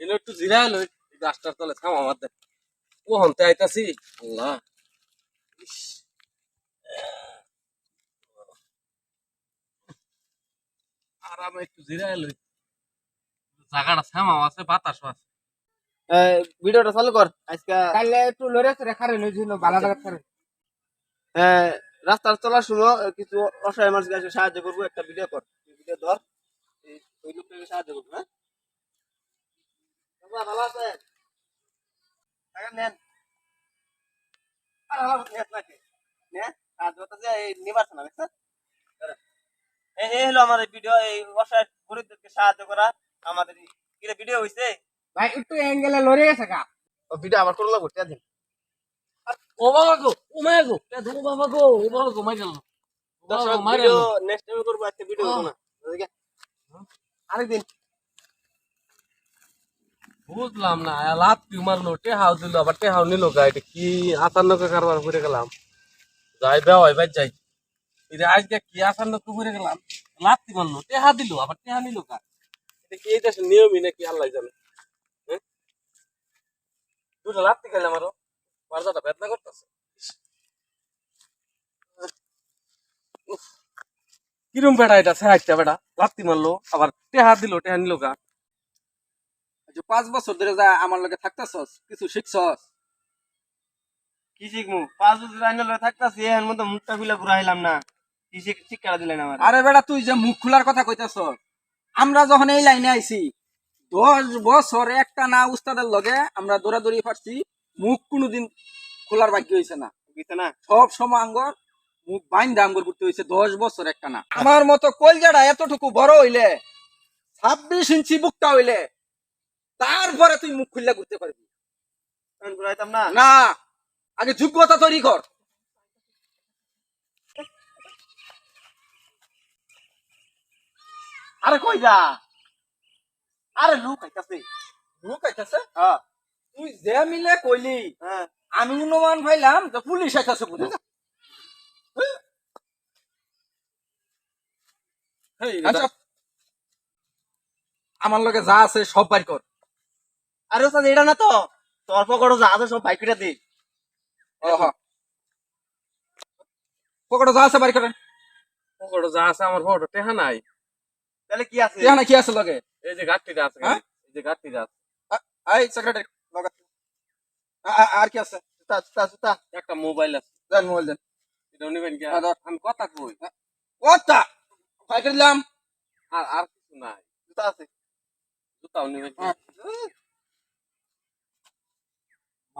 একটু লই এই গাছটার তলে থাম আমার দেখ ও হন্তে আইতাছি? আল্লাহ। আরামে একটু জায়গাটা থামাও আছে বাতাসও আছে। ভিডিওটা চালু কর। আজকে কালে একটু লড়ে চড়ে খারে জায়গা রাস্তার চলার সময় কিছু অসহায় মানুষকে সাহায্য করব একটা ভিডিও কর। ভিডিও ধর ওই লোকটাকে সাহায্য করব হ্যাঁ? ভালো আছেন? টাকা নেন। আরে বাবা, নেন নাকি? নেন? সাহায্য করতেছে, এই নিবারছে না, দেখছেন? এই এই হলো আমার ভিডিও এই অসহায় গরিবদেরকে সাহায্য করা আমাদের কি ভিডিও হইছে? ভাই একটু অ্যাঙ্গেলে লড়ে গেছে গা। ও ভিডিও আবার করল করতে দিন। ও বাবা গো ও মায়া গো এ ধো বাবা গো ও বাবা গো মাইরা দর্শক ভিডিও নেক্সট টাইম করব আজকে ভিডিও করব না। আরেকদিন। বুঝলাম না লাভ কি মারলো, টেহাও দিল, আবার টেহাও নিল গা কি আতান্ন কারবার করে গেলাম? যাই বেও ভাই যাই। এটা আজকে কি আতান্ন করে গেলাম? লাভ কি মারলো, টেহা দিল, আবার টেহা নিল গা। এটা কি এই নিয়মই নাকি, আল্লাহ জানে। হ্যাঁ? দুটো লাভ গেলাম আরও? বারজাটা বেদনা করতেছে। কিরম বেড়া এটা সাহায্য বেড়া। লাত্তি মারলো, আবার টেহা দিল, টেহা নিল গা। যে পাঁচ বছর ধরে যা আমার লগে থাকতেছস কিছু শিখছস? কি শিখমু? পাঁচ বছর আইনা লগে থাকতাছি এর মধ্যে মুখটা খুলে ঘুরাইলাম না। কি শিখ- শিক্ষা দিলেন আমার? আরে বেটা তুই যে মুখ খোলার কথা আমরা যখন এই লাইনে আইছি দশ বছর একটা না উস্তাদের লগে আমরা দৌড়াদৌড়ি পারছি মুখ কোনোদিন খোলার বাকি হয়েছে না। না? সব সময় আঙ্গর মুখ বাইন আঙ্গর করতে হয়েছে দশ বছর একটা না। আমার মতো কলজাটা এতটুকু বড় হইলে ছাব্বিশ ইঞ্চি বুকটা হইলে তারপরে তুই মুখ খুললে ঘুরতে পারবি। না? না আগে যোগ্যতা তৈরি কর। আরে কই যা? আরে লুক আইতাছে। মুখ আইতাছে? হ্যাঁ। তুই যে মিলে কইলি হ্যাঁ। আমি অনুমান পাইলাম যে পুলিশ আইতাছে বুঝে হেই, আচ্ছা। আমার লগে যা আছে সব বাইর কর। আরে ওস্তাদ এটা না তো? তোর পকড়ো যা আছে সব বাইকটা দে। পকেটে যা আছে বাইর করেন যা আছে আমার ফটো টেহা নাই। তাহলে কি আছে? এখানে কি আছে লগে? এই যে গাঠটিটা আছে? এই যে গাঠটিটা আছে। এই সেক্রেটারি লগে আ- আ- আর কি আছে? একটা মোবাইল আছে। দেন মোবাইল দেন। এটা নিবেন কি? আমি কথা কই। বাইর করে দিলাম। আর আর কিছু নাই। জুতা আছে। জুতাও নিবেন।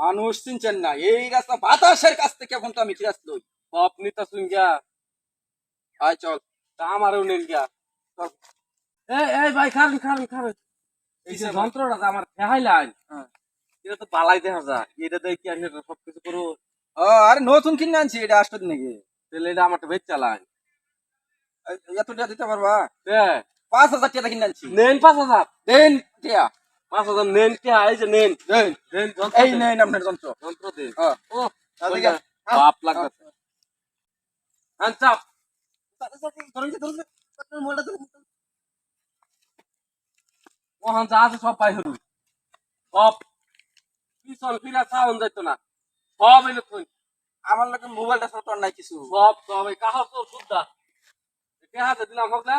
মানুষ চিনছেন না। এই রাস্তা বাতাসের কাছ থেকে এখন তো আমি ফিরে আসলো সব নিতে শুন গিয়া। আয় চল। তা আমারও নেন গিয়া। চল। এই এই ভাই খাবেন খাবেন খাবেন এই যে যন্ত্রটা আমার দেখাইলাই হ্যাঁ। এটা তো বালাই দেখা যায়। এটা কি আমি সব কিছু করব? ও আরে নতুন কিনে আনছি এটা আসতে নাকি? তাহলে এটা আমার বেচ চালাই। এই- এত টাকা দিতে পারবা? হ্যাঁ পাঁচ হাজার টাকা কিনে আনছি। নেন পাঁচ হাজার। দেন টিয়া। পাঁচ হাজার নেন কে? এই যে নেন। এই। নেন আপনার যন্ত্র। যন্ত্র দেন। হ্যাঁ। ও কি- বাপ লাগবে হ্যাঁ চাপ। ওখান যা আছে সব পাই হলু সব। পিছন ফিরা চাউন যাইত না। সব এনে থই আমার লোকে মোবাইলটা ছোট নাই কিছু। সব সব। এই কাহার তো সুদ্ধা। কে হাতে দিলাম হোক না?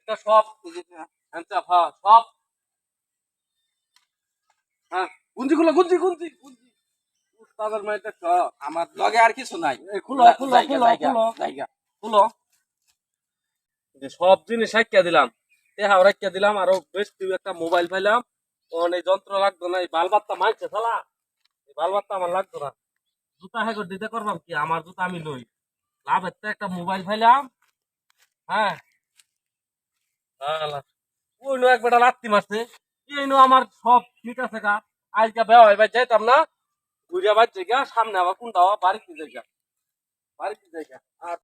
এটা সব। হ্যাঁ হ্যাঁ। সব। হ্যাঁ গুঞ্জি খুলো গুঞ্জি গুঞ্জি গুঞ্জি উস্তাদের মাইতে ছ আমার লগে আর কিছু নাই। খুলো খুলো খুলো খুলো খুলো। যে সব জিনিস দিলাম। রাখিয়া দিলাম আরও বেশ একটা মোবাইল পাইলাম। তখন এই যন্ত্র লাগতো না এই বালবাত্তা মারছে শালা। এই বালবাত্তা আমার লাগতো না। জুতা হেগো দিতে করবাম কি আমার জুতা আমি লই। লাভ একটা মোবাইল পাইলাম। হ্যাঁ। ওই নো এক বেটা লাত্তি মারছে। এইনো আমার সব ঠিক আছে গা। আজকে বেওয়াই ভাই যাইতাম না। ঘুরিয়া বাড়ি জায়গা সামনে আবার কোনটা বাড়িতে জায়গা বাড়িতে জায়গা আর